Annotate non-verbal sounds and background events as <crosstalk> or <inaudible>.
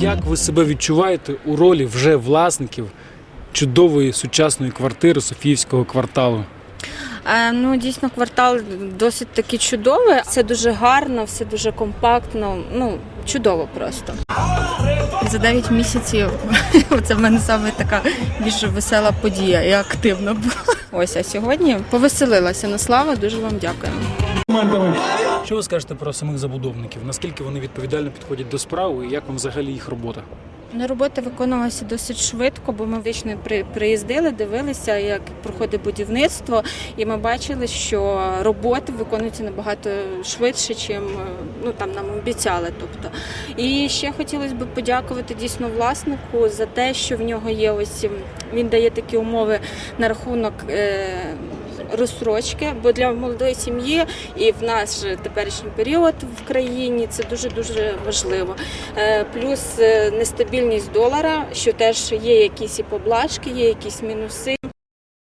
Як ви себе відчуваєте у ролі вже власників чудової сучасної квартири Софіївського кварталу? Е, Ну, дійсно, квартал досить таки чудовий. Це дуже гарно, все дуже компактно. Ну, чудово просто. За 9 місяців <laughs> це в мене саме така більш весела подія і активна була. Ось, а сьогодні повеселилася на славу. Дуже вам дякую. Що ви скажете про самих забудовників? Наскільки вони відповідально підходять до справи і як вам взагалі їх робота? Ну, Робота виконувалася досить швидко, бо ми вічно при- приїздили, дивилися, як проходить будівництво, і ми бачили, що роботи виконуються набагато швидше, чим е, ну там нам обіцяли. Тобто, і ще хотілося б подякувати дійсно власнику за те, що в нього є ось він дає такі умови на рахунок. Е- Розстрочки, бо для молодої сім'ї і в наш теперішній період в країні це дуже дуже важливо. Е, Плюс е, нестабільність долара, що теж є якісь і поблажки, є якісь мінуси.